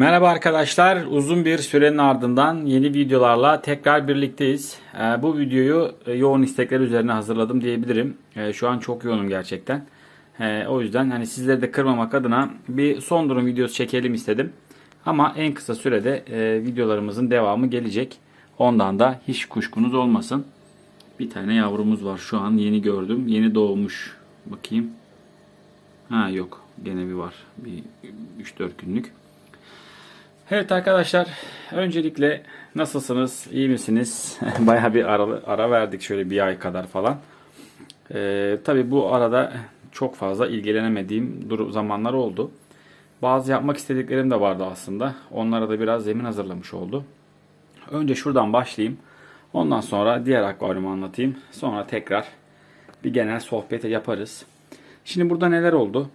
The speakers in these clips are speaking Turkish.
Merhaba arkadaşlar. Uzun bir sürenin ardından yeni videolarla tekrar birlikteyiz. Ee, bu videoyu e, yoğun istekler üzerine hazırladım diyebilirim. Ee, şu an çok yoğunum gerçekten. Ee, o yüzden hani sizleri de kırmamak adına bir son durum videosu çekelim istedim. Ama en kısa sürede e, videolarımızın devamı gelecek. Ondan da hiç kuşkunuz olmasın. Bir tane yavrumuz var şu an yeni gördüm. Yeni doğmuş. Bakayım. Ha yok. Gene bir var. Bir 3-4 günlük. Evet arkadaşlar öncelikle nasılsınız iyi misiniz? Baya bir ara, ara verdik şöyle bir ay kadar falan. Ee, tabi bu arada çok fazla ilgilenemediğim dur zamanlar oldu. Bazı yapmak istediklerim de vardı aslında. Onlara da biraz zemin hazırlamış oldu. Önce şuradan başlayayım. Ondan sonra diğer akvaryumu anlatayım. Sonra tekrar bir genel sohbet yaparız. Şimdi burada neler oldu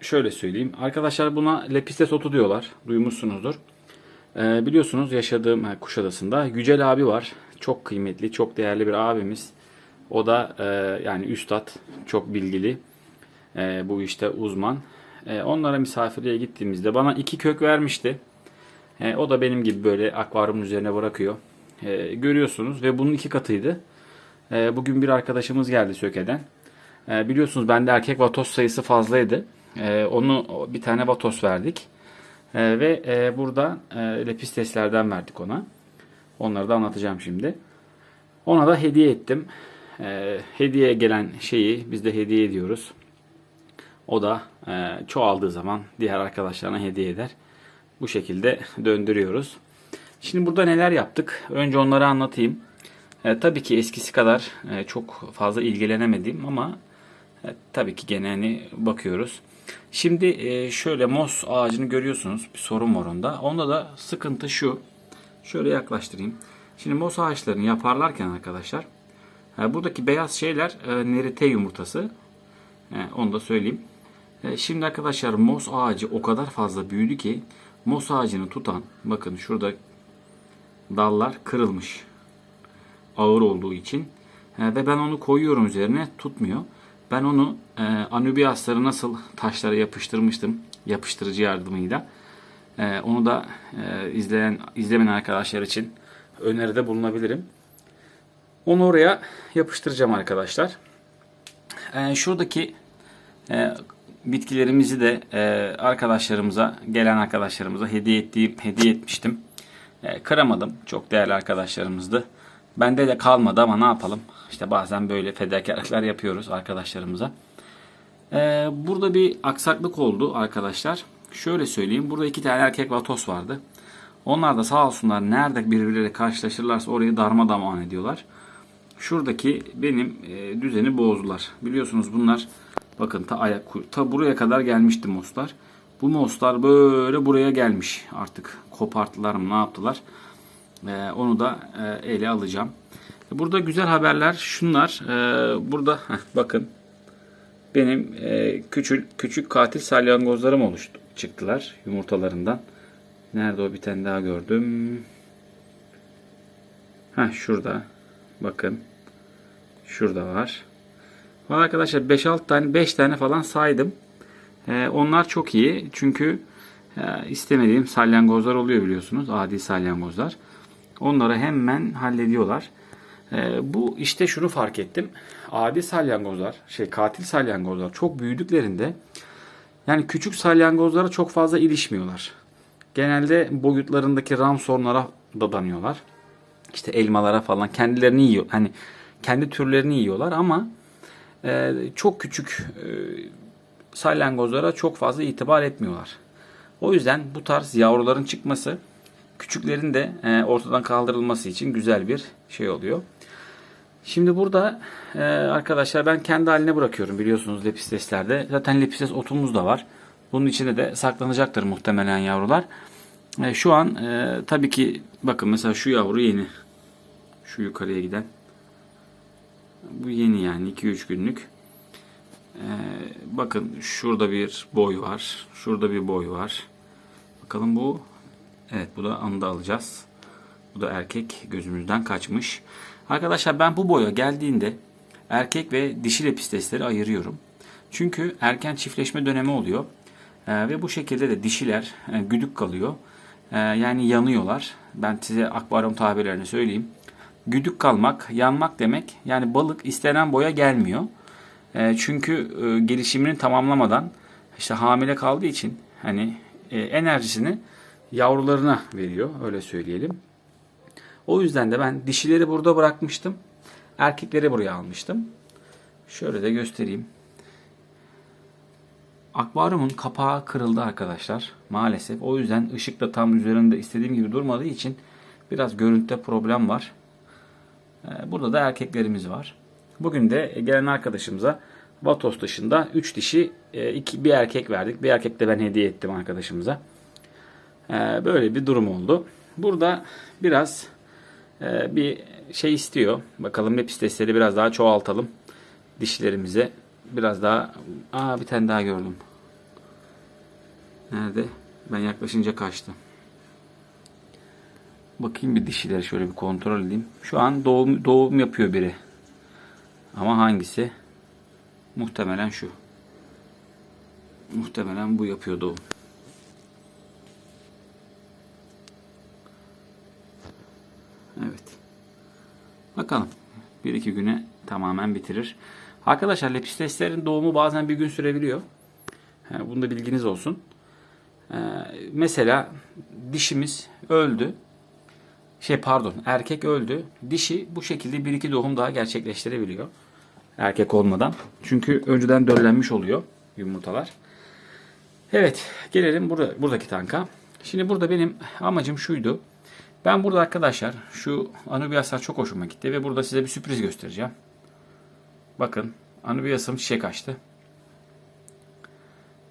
şöyle söyleyeyim. Arkadaşlar buna lepistes otu diyorlar. Duymuşsunuzdur. Ee, biliyorsunuz yaşadığım Kuşadası'nda Yücel abi var. Çok kıymetli, çok değerli bir abimiz. O da e, yani üstad, çok bilgili. E, bu işte uzman. E, onlara misafirliğe gittiğimizde bana iki kök vermişti. E, o da benim gibi böyle akvaryumun üzerine bırakıyor. E, görüyorsunuz ve bunun iki katıydı. E, bugün bir arkadaşımız geldi Söke'den. E, biliyorsunuz bende erkek vatos sayısı fazlaydı. E, onu bir tane vatos verdik. E, ve e, burada e, lepisteslerden verdik ona. Onları da anlatacağım şimdi. Ona da hediye ettim. E, hediye gelen şeyi biz de hediye ediyoruz. O da e, çoğaldığı zaman diğer arkadaşlarına hediye eder. Bu şekilde döndürüyoruz. Şimdi burada neler yaptık? Önce onları anlatayım. E, tabii ki eskisi kadar e, çok fazla ilgilenemedim ama e, tabii ki gene hani bakıyoruz. Şimdi e, şöyle mos ağacını görüyorsunuz. Bir sorun var onda. Onda da sıkıntı şu. Şöyle yaklaştırayım. Şimdi mos ağaçlarını yaparlarken arkadaşlar e, buradaki beyaz şeyler e, nerite yumurtası. E, onu da söyleyeyim. E, şimdi arkadaşlar mos ağacı o kadar fazla büyüdü ki mos ağacını tutan bakın şurada dallar kırılmış. Ağır olduğu için. Ve ben onu koyuyorum üzerine tutmuyor. Ben onu e, anubiasları nasıl taşlara yapıştırmıştım yapıştırıcı yardımıyla. E, onu da e, izleyen izlemeyen arkadaşlar için öneride bulunabilirim. Onu oraya yapıştıracağım arkadaşlar. E, şuradaki e, bitkilerimizi de e, arkadaşlarımıza gelen arkadaşlarımıza hediye ettiğim hediye etmiştim. E, kıramadım. Çok değerli arkadaşlarımızdı. Bende de kalmadı ama ne yapalım? İşte bazen böyle fedakarlıklar yapıyoruz arkadaşlarımıza. Ee, burada bir aksaklık oldu arkadaşlar. Şöyle söyleyeyim. Burada iki tane erkek vatos vardı. Onlar da sağ olsunlar nerede birbirleriyle karşılaşırlarsa orayı darmadağın ediyorlar. Şuradaki benim e, düzeni bozdular. Biliyorsunuz bunlar bakın ta ayak ta buraya kadar gelmişti moslar. Bu moslar böyle buraya gelmiş. Artık koparttılar mı ne yaptılar? Ee, onu da e, ele alacağım. Burada güzel haberler şunlar. Ee, burada heh, bakın benim e, küçük küçük katil salyangozlarım oluştu çıktılar yumurtalarından. Nerede o bir tane daha gördüm. Ha şurada. Bakın. Şurada var. Valla arkadaşlar 5-6 tane 5 tane falan saydım. Ee, onlar çok iyi. Çünkü e, istemediğim salyangozlar oluyor biliyorsunuz. Adi salyangozlar. Onları hemen hallediyorlar. Ee, bu işte şunu fark ettim. Adi salyangozlar, şey katil salyangozlar çok büyüdüklerinde yani küçük salyangozlara çok fazla ilişmiyorlar. Genelde boyutlarındaki ram sorunlara dadanıyorlar. İşte elmalara falan kendilerini yiyor. Hani kendi türlerini yiyorlar ama e, çok küçük e, salyangozlara çok fazla itibar etmiyorlar. O yüzden bu tarz yavruların çıkması küçüklerin de e, ortadan kaldırılması için güzel bir şey oluyor. Şimdi burada e, arkadaşlar ben kendi haline bırakıyorum biliyorsunuz lepisteslerde. Zaten lepistes otumuz da var. Bunun içinde de saklanacaktır muhtemelen yavrular. E, şu an e, tabii ki bakın mesela şu yavru yeni. Şu yukarıya giden. Bu yeni yani 2-3 günlük. E, bakın şurada bir boy var. Şurada bir boy var. Bakalım bu. Evet bu da anda alacağız. Bu da erkek gözümüzden kaçmış. Arkadaşlar ben bu boya geldiğinde erkek ve dişi lepistesleri ayırıyorum. Çünkü erken çiftleşme dönemi oluyor. E, ve bu şekilde de dişiler e, güdük kalıyor. E, yani yanıyorlar. Ben size akvaryum tabirlerini söyleyeyim. Güdük kalmak, yanmak demek. Yani balık istenen boya gelmiyor. E, çünkü e, gelişimini tamamlamadan işte hamile kaldığı için hani e, enerjisini yavrularına veriyor öyle söyleyelim. O yüzden de ben dişileri burada bırakmıştım. Erkekleri buraya almıştım. Şöyle de göstereyim. Akvaryumun kapağı kırıldı arkadaşlar. Maalesef. O yüzden ışık da tam üzerinde istediğim gibi durmadığı için biraz görüntüde problem var. Ee, Burada da erkeklerimiz var. Bugün de gelen arkadaşımıza Vatos dışında 3 dişi, 2 bir erkek verdik. Bir erkek de ben hediye ettim arkadaşımıza. Ee, Böyle bir durum oldu. Burada biraz e, bir şey istiyor. Bakalım lepistesleri biraz daha çoğaltalım. Dişlerimize biraz daha... Aa bir tane daha gördüm. Nerede? Ben yaklaşınca kaçtı. Bakayım bir dişileri şöyle bir kontrol edeyim. Şu an doğum, doğum yapıyor biri. Ama hangisi? Muhtemelen şu. Muhtemelen bu yapıyor doğum. Evet. Bakalım. Bir iki güne tamamen bitirir. Arkadaşlar lepisteslerin doğumu bazen bir gün sürebiliyor. Yani bunda bilginiz olsun. Ee, mesela dişimiz öldü. Şey pardon erkek öldü. Dişi bu şekilde bir iki doğum daha gerçekleştirebiliyor. Erkek olmadan. Çünkü önceden döllenmiş oluyor yumurtalar. Evet gelelim burada, buradaki tanka. Şimdi burada benim amacım şuydu. Ben burada arkadaşlar şu Anubiaslar çok hoşuma gitti ve burada size bir sürpriz göstereceğim. Bakın Anubias'ım çiçek açtı.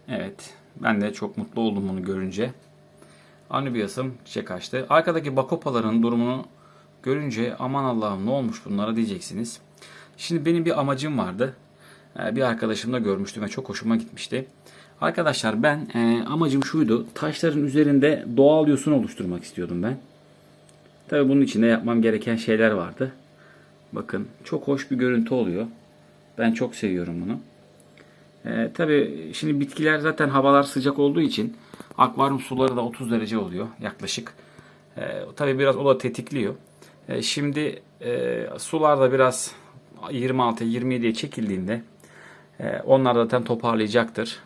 Evet ben de çok mutlu oldum bunu görünce. Anubias'ım çiçek açtı. Arkadaki bakopaların durumunu görünce aman Allah'ım ne olmuş bunlara diyeceksiniz. Şimdi benim bir amacım vardı. Ee, Bir arkadaşımda görmüştüm ve çok hoşuma gitmişti. Arkadaşlar ben e, amacım şuydu. Taşların üzerinde doğal yosun oluşturmak istiyordum ben. Tabi bunun için de yapmam gereken şeyler vardı. Bakın çok hoş bir görüntü oluyor. Ben çok seviyorum bunu. Ee, tabii şimdi bitkiler zaten havalar sıcak olduğu için akvaryum suları da 30 derece oluyor yaklaşık. Ee, tabii biraz o da tetikliyor. Ee, şimdi e, sular da biraz 26-27'ye çekildiğinde e, onlar zaten toparlayacaktır.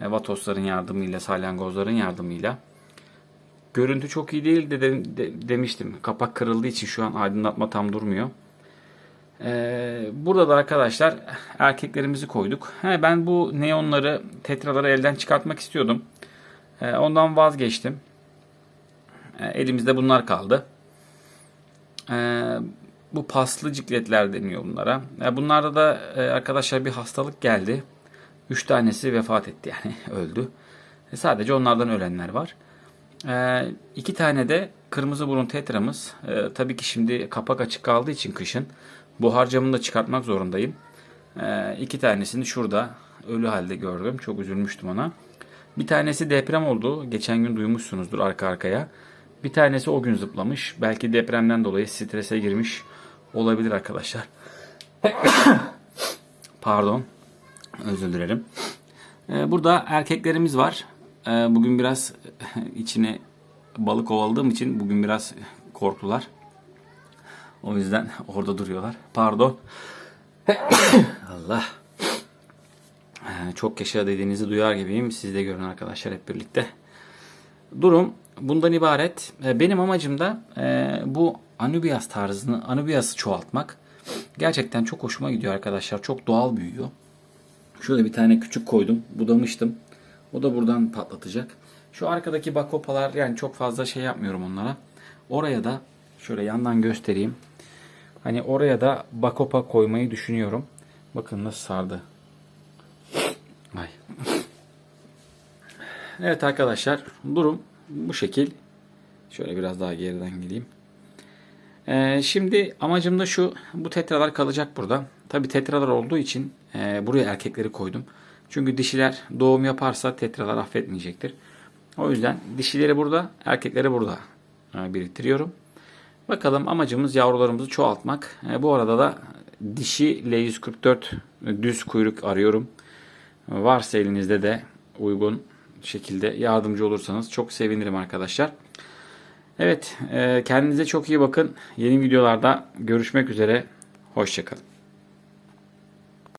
E, vatosların yardımıyla, salyangozların yardımıyla. Görüntü çok iyi değil de, de- de- demiştim. Kapak kırıldığı için şu an aydınlatma tam durmuyor. Ee, burada da arkadaşlar erkeklerimizi koyduk. He, ben bu neonları, tetraları elden çıkartmak istiyordum. Ee, ondan vazgeçtim. Ee, elimizde bunlar kaldı. Ee, bu paslı cikletler deniyor bunlara. Ee, bunlarda da e, arkadaşlar bir hastalık geldi. Üç tanesi vefat etti yani öldü. E, sadece onlardan ölenler var. Ee, iki tane de kırmızı burun tetramız. Ee, tabii ki şimdi kapak açık kaldığı için kışın buhar camını da çıkartmak zorundayım. Ee, iki tanesini şurada ölü halde gördüm. Çok üzülmüştüm ona. Bir tanesi deprem oldu. Geçen gün duymuşsunuzdur arka arkaya. Bir tanesi o gün zıplamış. Belki depremden dolayı strese girmiş olabilir arkadaşlar. Pardon. Özür dilerim. Ee, Burada erkeklerimiz var. Ee, Bugün biraz içine balık ovaladığım için bugün biraz korktular. O yüzden orada duruyorlar. Pardon. Allah. Ee, Çok yaşa dediğinizi duyar gibiyim. Siz de görün arkadaşlar hep birlikte. Durum bundan ibaret. Ee, Benim amacım da e, bu Anubias tarzını, Anubias'ı çoğaltmak. Gerçekten çok hoşuma gidiyor arkadaşlar. Çok doğal büyüyor. Şurada bir tane küçük koydum. Budamıştım. O da buradan patlatacak. Şu arkadaki bakopalar yani çok fazla şey yapmıyorum onlara. Oraya da şöyle yandan göstereyim. Hani oraya da bakopa koymayı düşünüyorum. Bakın nasıl sardı. Ay. Evet arkadaşlar durum bu şekil. Şöyle biraz daha geriden geleyim. Ee, şimdi amacım da şu. Bu tetralar kalacak burada. Tabi tetralar olduğu için e, buraya erkekleri koydum. Çünkü dişiler doğum yaparsa tetralar affetmeyecektir. O yüzden dişileri burada, erkekleri burada e, biriktiriyorum. Bakalım amacımız yavrularımızı çoğaltmak. E, bu arada da dişi L144 düz kuyruk arıyorum. Varsa elinizde de uygun şekilde yardımcı olursanız çok sevinirim arkadaşlar. Evet, e, kendinize çok iyi bakın. Yeni videolarda görüşmek üzere. Hoşçakalın.